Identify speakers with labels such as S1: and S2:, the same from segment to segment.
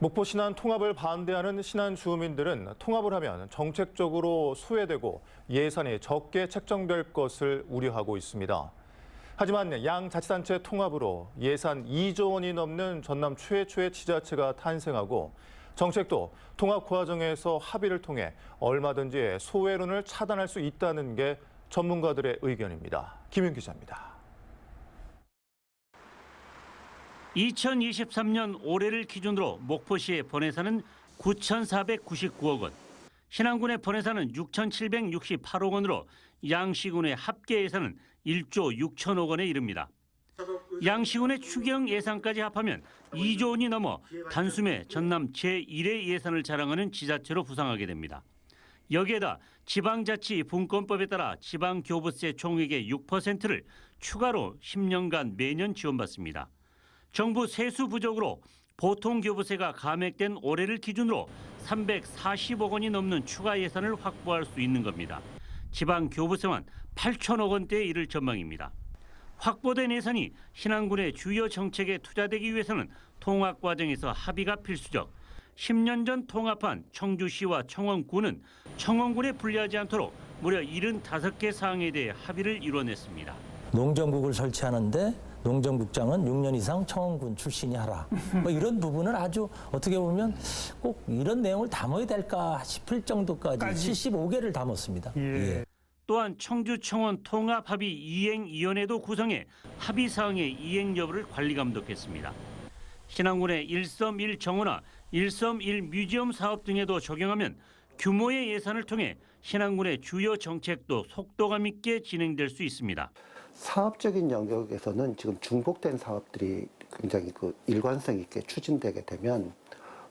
S1: 목포 신안 통합을 반대하는 신안 주민들은 통합을 하면 정책적으로 소외되고 예산이 적게 책정될 것을 우려하고 있습니다. 하지만 양 자치단체 통합으로 예산 2조 원이 넘는 전남 최초의 지자체가 탄생하고 정책도 통합 과정에서 합의를 통해 얼마든지 소외론을 차단할 수 있다는 게 전문가들의 의견입니다. 김윤 기자입니다.
S2: 2023년 올해를 기준으로 목포시의 번외사는 9,499억 원, 신안군의 번외사는 6,768억 원으로 양시군의 합계 예산은 1조 6천억 원에 이릅니다. 양시군의 추경 예산까지 합하면 2조 원이 넘어 단숨에 전남 제1의 예산을 자랑하는 지자체로 부상하게 됩니다. 여기에다 지방자치 분권법에 따라 지방교부세 총액의 6%를 추가로 10년간 매년 지원받습니다. 정부 세수 부족으로 보통 교부세가 감액된 올해를 기준으로 340억 원이 넘는 추가 예산을 확보할 수 있는 겁니다. 지방 교부세만 8천억 원대에 이를 전망입니다. 확보된 예산이 신안군의 주요 정책에 투자되기 위해서는 통합 과정에서 합의가 필수적. 10년 전 통합한 청주시와 청원군은 청원군에 불리하지 않도록 무려 75개 사항에 대해 합의를 이뤄냈습니다.
S3: 농정국을 설치하는데 농정국장은 6년 이상 청원군 출신이 하라. 뭐 이런 부분을 아주 어떻게 보면 꼭 이런 내용을 담아야 될까 싶을 정도까지 75개를 담았습니다. 예.
S2: 또한 청주 청원 통합 합의 이행위원회도 구성해 합의 사항의 이행 여부를 관리 감독했습니다. 신안군의 일섬 일 정원화, 일섬 일 뮤지엄 사업 등에도 적용하면 규모의 예산을 통해 신안군의 주요 정책도 속도감 있게 진행될 수 있습니다.
S4: 사업적인 영역에서는 지금 중복된 사업들이 굉장히 그 일관성 있게 추진되게 되면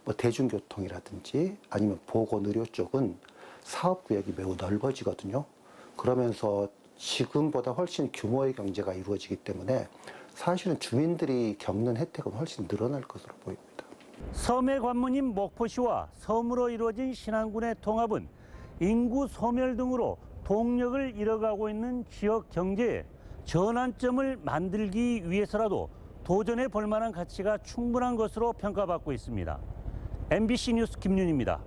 S4: 뭐 대중교통이라든지 아니면 보건 의료 쪽은 사업 구역이 매우 넓어지거든요. 그러면서 지금보다 훨씬 규모의 경제가 이루어지기 때문에 사실은 주민들이 겪는 혜택은 훨씬 늘어날 것으로 보입니다.
S2: 섬의 관문인 목포시와 섬으로 이루어진 신안군의 통합은 인구 소멸 등으로 동력을 잃어가고 있는 지역 경제에 전환점을 만들기 위해서라도 도전해 볼 만한 가치가 충분한 것으로 평가받고 있습니다. MBC 뉴스 김윤입니다.